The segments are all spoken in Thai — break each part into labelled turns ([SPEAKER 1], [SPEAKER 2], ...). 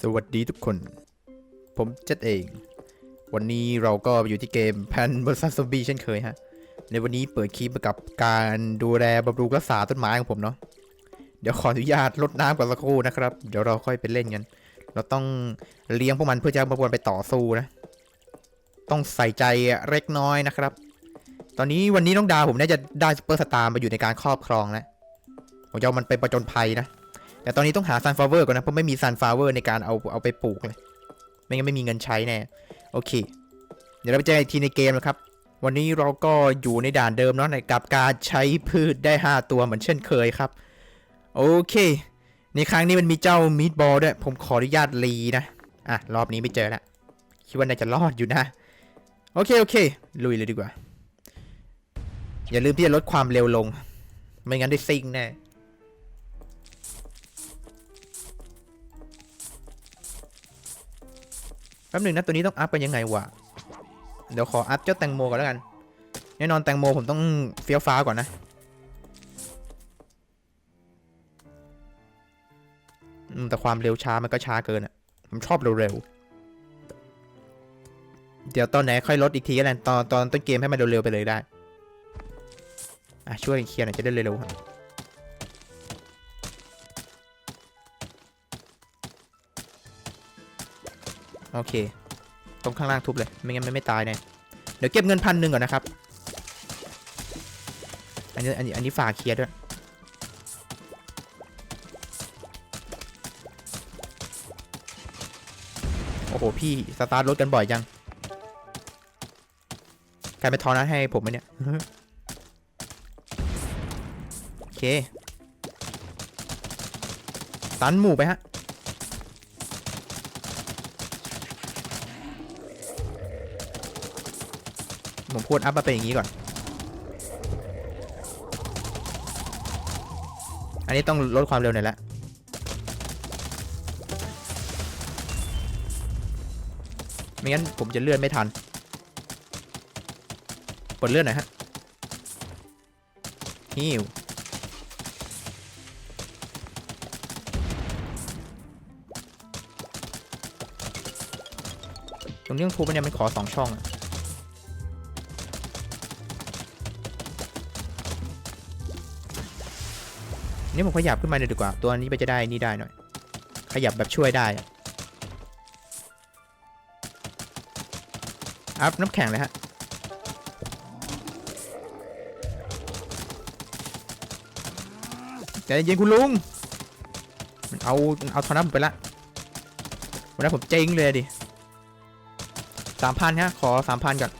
[SPEAKER 1] สวัสดีทุกคน ผมเจ็ดเอง วันนี้เราก็อยู่ที่เกม Plan vs Zombie เช่นเคยฮะ ในวันนี้เปิดคลิปกับการดูแลบำรุงรักษาต้นไม้ของผมเนาะ เดี๋ยวขออนุญาตลดน้ำก่อนสักครู่นะครับ เดี๋ยวเราค่อยไปเล่นกัน เราต้องเลี้ยงพวกมันเพื่อจะมาบวนไปต่อสู้นะ ต้องใส่ใจเล็กน้อยนะครับ ตอนนี้วันนี้น้องดาวผมน่าจะได้ซุปเปอร์สตาร์มาอยู่ในการครอบครองแล้วผมจะเอามันไปประจนภัยนะ แต่ตอนนี้ต้องหาซันฟลาเวอร์ก่อนนะเพราะไม่มีซันฟลาเวอร์ในการเอาเอาไปปลูกเลย ไม่งั้นไม่มีเงินใช้แน่โอเค เดี๋ยวเราไปเจอกันอีกทีในเกมนะครับ วันนี้เราก็อยู่ในด่านเดิมเนาะในกับการใช้พืชได้ 5 ตัวเหมือนเช่นเคยครับ โอเค ในครั้งนี้มันมีเจ้ามีดบอลด้วย ผมขออนุญาตรีนะ อะ รอบนี้ไม่เจอละคิดว่าน่าจะรอดอยู่นะ โอเคโอเค ลุยเลยดีกว่า อย่าลืมที่จะลดความเร็วลง ไม่งั้นได้ซิงแน่ แป๊บหนึ่งนะตัวนี้ต้องอัพกันยังไงวะ เดี๋ยวขออัพเจ้าแตงโมก่อนแล้วกัน แน่นอนแตงโมผมต้องเฟี้ยวฟ้าก่อนนะ แต่ความเร็วช้ามันก็ช้าเกินอะผมชอบเร็วๆ เดี๋ยวตอนไหนค่อยลดอีกทีก็ได้วตอนตอนต้นเกมให้มันเร็วๆไปเลยได้ อะช่วยเคลียร์หน่อยจะได้เร็วๆ โอเค ตรงข้างล่างทุบเลย ไม่งั้นมันไม่ตายแน่เดี๋ยวเก็บเงินพันหนึ่งก่อนนะครับ อันนี้อันนี้อันนี้ฝากเคลียร์ด้วย โอ้โห พี่ สตาร์ทรถกันบ่อยจังกลายเป็นทอนั้นให้ผมไหมเนี่ย โอเค ตันหมู่ไปฮะ ผมพูดอัพมาเป็นอย่างนี้ก่อน อันนี้ต้องลดความเร็วหน่อยละไม่งั้นผมจะเลื่อนไม่ทันกดเลื่อนหน่อยฮะฮิวตรงนี้ต้องทุบไปเนี่ยมันขอสองช่องอะ นี่ผมขยับขึ้นมาเลยดีกว่า ตัวนี้ไปจะได้นี่ได้หน่อย ขยับแบบช่วยได้ อัพน้ำแข็งเลยฮะ ใจเย็นคุณลุง มันเอาเอาทอนับผมไปละวันนั้นผมเจ๊งเลยดิสามพันฮะ ขอสามพันก่อน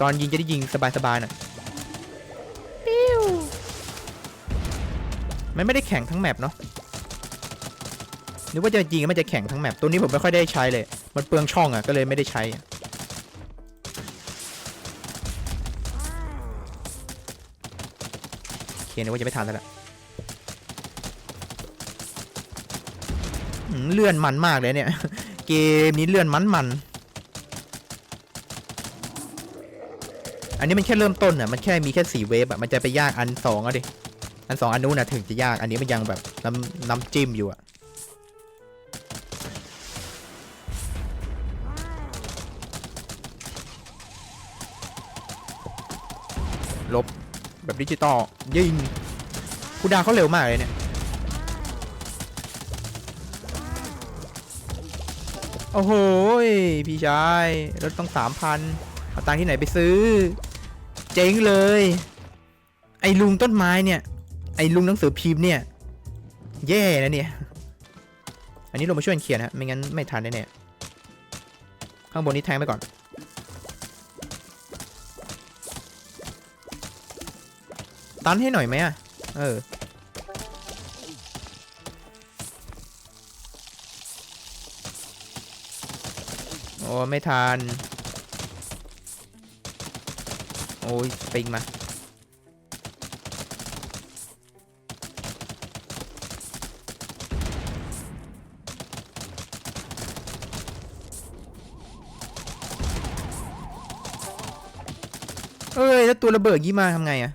[SPEAKER 1] ตอนยิงจะได้ยิงสบายๆหน่อย มันไม่ได้แข่งทั้งแมปเนาะนึกว่าจะยิงมันจะแข่งทั้งแมปตัวนี้ผมไม่ค่อยได้ใช้เลย มันเปลืองช่องอะก็เลยไม่ได้ใช้ โอเคนึกว่าจะไม่ทันแล้วล่ะเลื่อนมันมากเลยเนี่ย เกมนี้เลื่อนมันมัน อันนี้มันแค่เริ่มต้นอะ มันแค่มีแค่สี่เวฟอะ มันจะไปยากอันสองอะดิ อันสองอันนู้นนะถึงจะยาก อันนี้มันยังแบบน้ำน้ำจิ้มอยู่อะลบแบบดิจิตอลยิงคูดาเขาเร็วมากเลยเนี่ยโอ้โหพี่ชายรถต้องสามพันเอาตังที่ไหนไปซื้อ เจ๊งเลย ไอ้ลุงต้นไม้เนี่ย อ้ลุงหนังสือพิมพ์เนี่ย แย่นะเนี่ย อันนี้ลงมาช่วยเขียนฮะ ไม่งั้นไม่ทันแน่ๆข้างบนนี้แทงไปก่อน ตันให้หน่อยไหมอะ เออ โอ้ ไม่ทัน โอ้ยปิงมา เอ้ย แล้วตัวระเบิดยี่มาทำไงอะ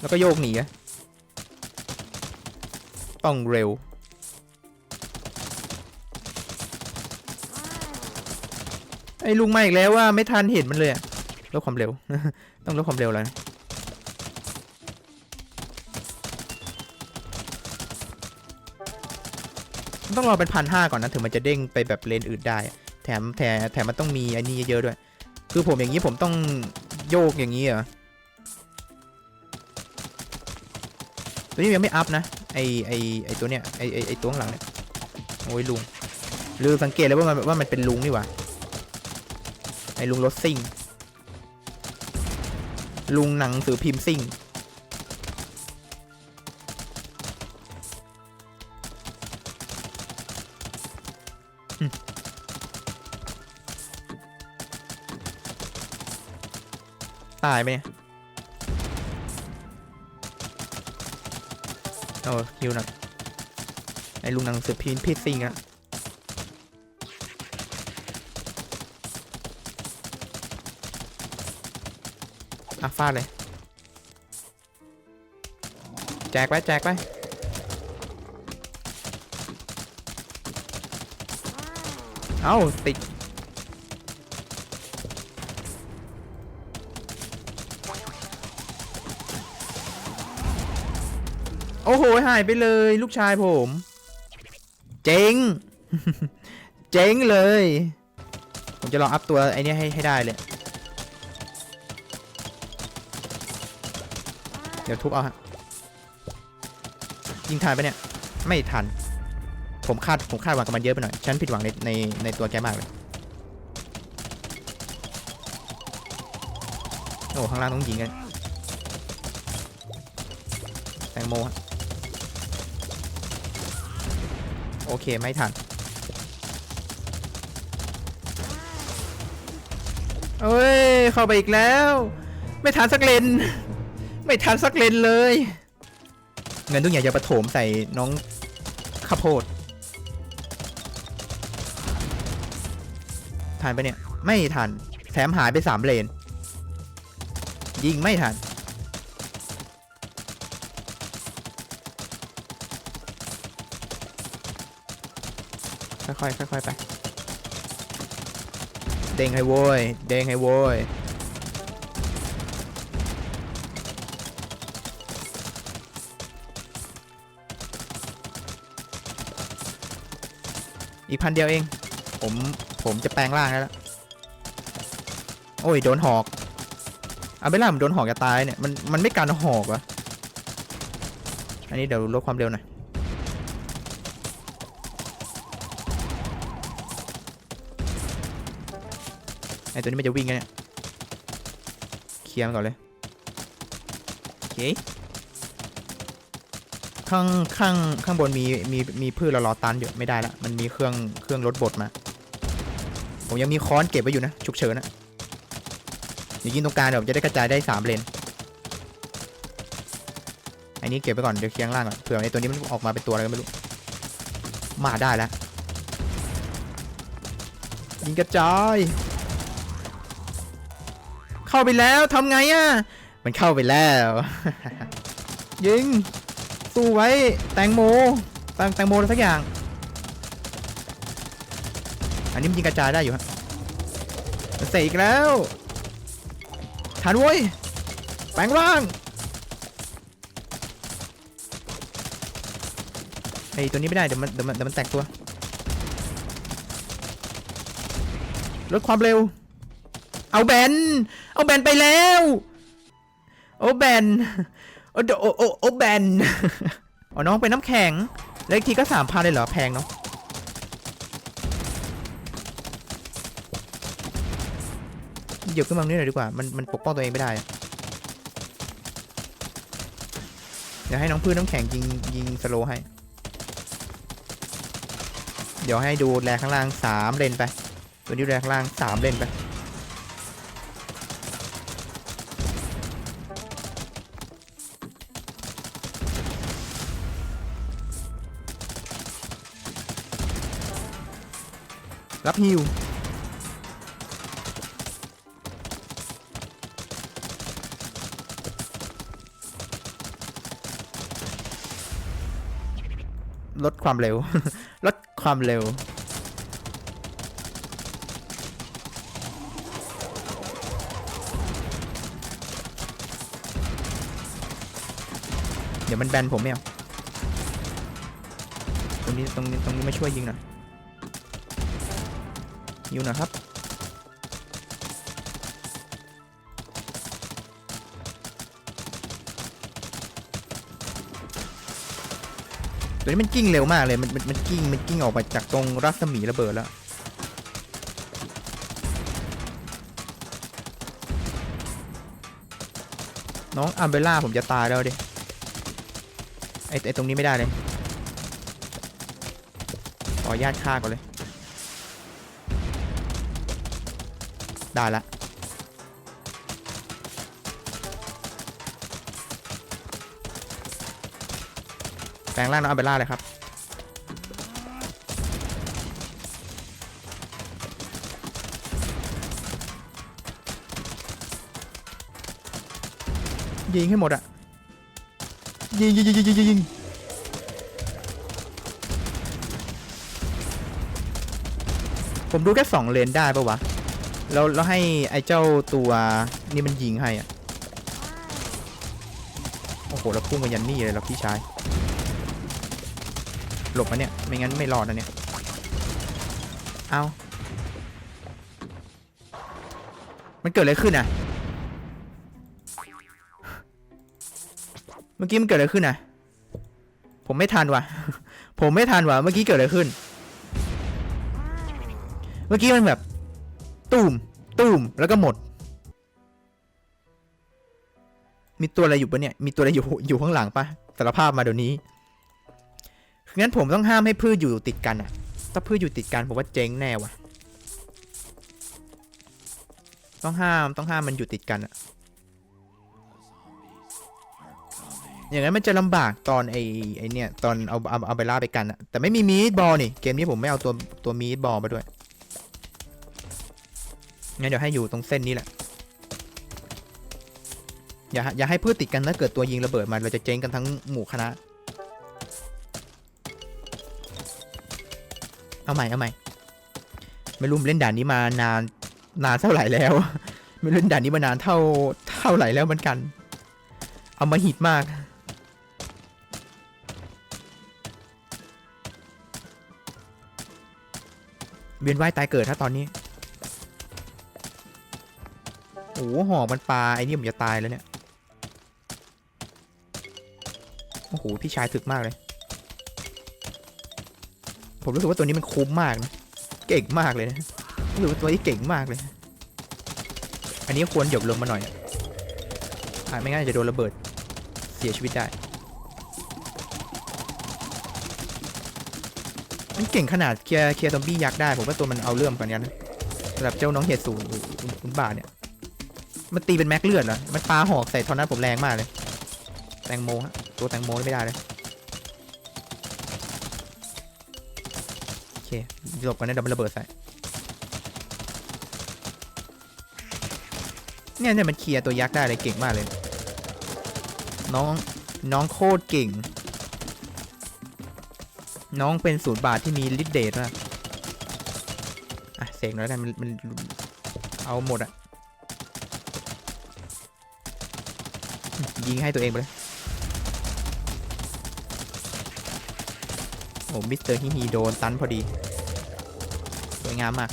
[SPEAKER 1] แล้วก็โยกหนีอะต้องเร็ว ไอ้ลุงมาอีกแล้วว่าไม่ทันเห็นมันเลยอะลดความเร็ว ต้องลดความเร็วแล้วต้องรอเป็นพันห้าก่อนนะ ถึงมันจะเด้งไปแบบเลนอื่นได้ แถมแถมแถมมันต้องมีอันนี้เยอะด้วย คือผมอย่างนี้ผมต้อง โยกอย่างนี้เหรอตัวนี้ยังไม่อัพนะ ไอไอไอตัวเนี้ยไอไอไอตัวข้างหลังเนี่ยโอ้ยลุงลืมสังเกตเลยว่ามันว่ามันเป็นลุงนี่หว่าไอลุงรถซิ่ง ลุงหนังสือพิมพ์ซิ่ง ตายไหมเนี่ยโอ้ฮิวหน่อยไอ้ลุงหนังสือพิมพ์พิซซิงอะอะฟาดเลย แจกไปแจกไปเอ้าติด โอ้โห หายไปเลยลูกชายผม เจ๋งเจ๋งเลย ผมจะลองอัพตัวไอ้เนี้ยให้ให้ได้เลย เดี๋ยวทุบเอาฮะ ยิงทันไปะเนี่ย ไม่ทัน ผมคาดผมคาดหวังกับมันเยอะไปหน่อย ฉันผิดหวังในในในตัวแกมากเลย โอ้ข้างล่างต้องยิงกันแตงโมฮะ โอเคไม่ทัน เอ้ย เข้าไปอีกแล้ว ไม่ทันสักเลน ไม่ทันสักเลนเลย เงินทุกอย่างจะประโถมใส่น้องข้าโพดทันไปะเนี่ย ไม่ทัน แถมหายไปสามเลน ยิงไม่ทัน ค่อยๆค่อยๆไป เด้งให้โว้ย เด้งให้โว้ย อีกพันเดียวเอง ผม ผมจะแปลงร่างแล้ว โอ้ย โดนหอกเอาไม่ล่ะมันโดนหอกจะตายเนี่ย มัน มันไม่การหอกเหรออันนี้เดี๋ยวลดความเร็วหน่อย ไอตัวนี้มันจะวิ่งกันเนี่ยเคลียร์มันก่อนเลยโอเคข้างข้างข้างบนมีมีมีพืชเรารอตันอยู่ไม่ได้ละมันมีเครื่องเครื่องรถบดมา ผมยังมีค้อนเก็บไว้อยู่นะฉุกเฉินนะอย่ายิงตรงกลางเดี๋ยวผมจะได้กระจายได้สามเลนอันนี้เก็บไว้ก่อนเดี๋ยวเคียงล่างก่อนเผื่อไอตัวนี้มันออกมาเป็นตัวอะไรก็ไม่รู้มาได้แล้วยิงกระจาย เข้าไปแล้วทำไงอะ มันเข้าไปแล้ว ยิง สู้ไว้แตงโมแตงแตงโมอะไรสักอย่าง อันนี้มันยิงกระจายได้อยู่ฮะมันเสกอีกแล้วทันเว้ยแปลงร่างไอตัวนี้ไม่ได้เดี๋ยวมันเดี๋ยวมันเดี๋ยวมันแตกตัวลดความเร็ว เอาแบน เอาแบนไปแล้ว โอ้แบน โอ้โดอ้โอ้โอแบนอ๋อน้องเป็นน้ำแข็ง แล้วอีกทีก็สามพันเลยเหรอ แพงเนาะเหยียบขึ้นมาตรงนี้หน่อยดีกว่า มันมันปกป้องตัวเองไม่ได้อะเดี๋ยวให้น้องพืชน้ำแข็งยิงยิงสโลให้ เดี๋ยวให้ดูแลข้างล่างสามเลนไป ตัวนี้แลข้างล่างสามเลนไป รับฮิวลดความเร็ว ลดความเร็ว เดี๋ยวมันแบนผมไม่ยอาตรงนี้ตรงนี้ตรงนี้มาช่วยยิงหน่อย ยิงหน่อยครับ ตัวนี้มันกิ้งเร็วมากเลย มันมันมันกิ้งมันกิ้งออกมาจากตรงรัศมีระเบิดแล้วน้องอัมเบล่าผมจะตายแล้วดิไอไอตรงนี้ไม่ได้เลย ขออนุญาตฆ่าก่อนเลย ได้ละแปลงร่างน้องอัมเบล่าเลยครับ ยิงให้หมดอะยิงยิงยิงยิงยิงผมดูแค่สองเลนได้ปะวะ แล้วแล้วให้ไอ้เจ้าตัวนี่มันยิงให้อะโอ้โหแล้วพุ่งมายันนี่เลยแล้วพี่ชาย หลบมาเนี่ย ไม่งั้นไม่รอดนะเนี่ย เอามันเกิดอะไรขึ้นอะเมื่อกี้มันเกิดอะไรขึ้นนะผมไม่ทันว่ะ ผมไม่ทันว่ะ เมื่อกี้เกิดอะไรขึ้น เมื่อกี้มันแบบ ตูมตูมแล้วก็หมด มีตัวอะไรอยู่ปะเนี่ย มีตัวอะไรอยู่อยู่ข้างหลังปะสารภาพมาเดี๋ยวนี้งั้นผมต้องห้ามให้พืชอยู่ติดกันอะถ้าพืชอยู่ติดกันผมว่าเจ๊งแน่ว่ะต้องห้ามต้องห้ามมันอยู่ติดกันอะอย่างนั้นมันจะลำบากตอนไอ้ไอ้เนี่ยตอนเอาเอาเอาไปล่าไปกันอะแต่ไม่มีมีดบอลนี่เกมนี้ผมไม่เอาตัวตัวมีดบอลมาด้วย งั้นเดี๋ยวให้อยู่ตรงเส้นนี้แหละ อย่าอย่าให้พืชติดกันถ้าเกิดตัวยิงระเบิดมาเราจะเจ๊งกันทั้งหมู่คณะ เอาใหม่เอาใหม่ไม่รู้เล่นด่านนี้มานานนานเท่าไหร่แล้ว ไม่รู้เล่นด่านนี้มานานเท่าเท่าไหร่แล้วเหมือนกัน เอามาหิดมากเวียนว่ายตายเกิดถ้าตอนนี้ หหอกมันปลาไอ้นี่ผมจะตายแล้วเนี่ย โอ้โห พี่ชายถึกมากเลย ผมรู้สึกว่าตัวนี้มันคุ้มมากนะ เก่งมากเลยนะรู้สึกว่าตัวนี้เก่งมากเลย อันนี้ควรหยบลงมาหน่อยอะไม่งั้นอาจจะโดนระเบิดเสียชีวิตได้มันเก่งขนาดเคลียร์เคลียร์ซอมบี้ยักษ์ได้ ผมว่าตัวมันเอาเรื่องกันกันนะสำหรับเจ้าน้องเห็ดสูงคุณบาเนี่ย มันตีเป็นแม็กเลือดเหรอ มันปาหอกใส่ทอนนั้นผมแรงมากเลย แตงโมฮะ ตัวแตงโมนี่ไม่ได้เลย โอเคหลบกันนะเดี๋ยวมันระเบิดใส่ เนี่ยเนี่ยมันเคลียร์ตัวยักษ์ได้เลยเก่งมากเลย น้องน้องโคตรเก่ง น้องเป็นศูนย์บาทที่มีลิดเดทมากอะเสกหน่อยกันมันมันเอาหมดอะ ยิงให้ตัวเองไปเลย โอ้มิสเตอร์ฮิฮีโดนตันพอดี สวยงามมาก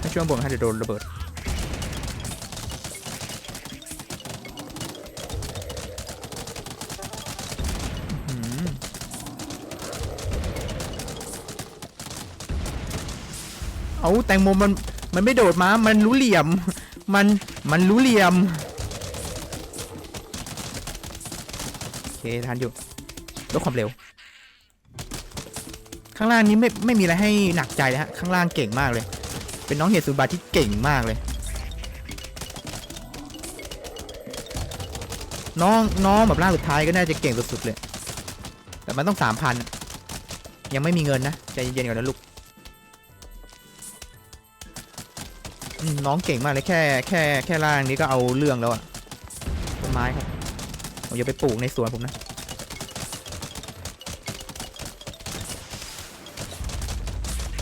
[SPEAKER 1] ถ้าช่วงบนให้จะโดนระเบิด อื้อหือ เอาแตงโมมันมันไม่โดดมา มันรู้เหลี่ยม มันมันรู้เหลี่ยมโอเคทันอยู่ลดความเร็ว ข้างล่างนี้ไม่ไม่มีอะไรให้หนักใจเลยฮะข้างล่างเก่งมากเลย เป็นน้องเห็ดสุบาที่เก่งมากเลย น้องน้องแบบร่างสุดท้ายก็น่าจะเก่งสุดๆเลย แต่มันต้องสามพันยังไม่มีเงินนะใจเย็นๆก่อนนะลูก น้องเก่งมากเลยแค่แค่แค่ร่างนี้ก็เอาเรื่องแล้วอะต้นไม้ครับผมอย่าไปปลูกในสวนผมนะ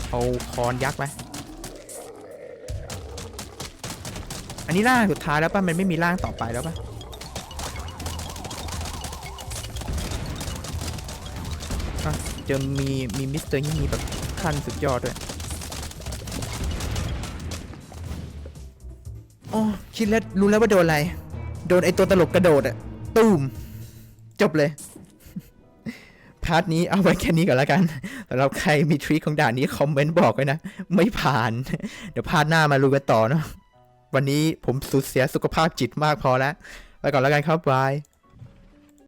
[SPEAKER 1] เอาคอนยักษ์ไปอันนี้ร่างสุดท้ายแล้วป่ะ มันไม่มีร่างต่อไปแล้วป่ะ จะมีมีมิสเตอร์ยี่มีแบบขั้นสุดยอดด้วย คิดแล้วรู้แล้วว่าโดนอะไร โดนไอตัวตลกกระโดดอะตูมจบเลย พาร์ทนี้เอาไว้แค่นี้ก่อนแล้วกันสำหรับใครมีทริคของด่านนี้คอมเมนต์บอกไว้นะ ไม่ผ่าน เดี๋ยวพาร์ทหน้ามารู้กันต่อเนาะวันนี้ผมสูญเสียสุขภาพจิตมากพอแล้ว ไปก่อนแล้วกันครับบาย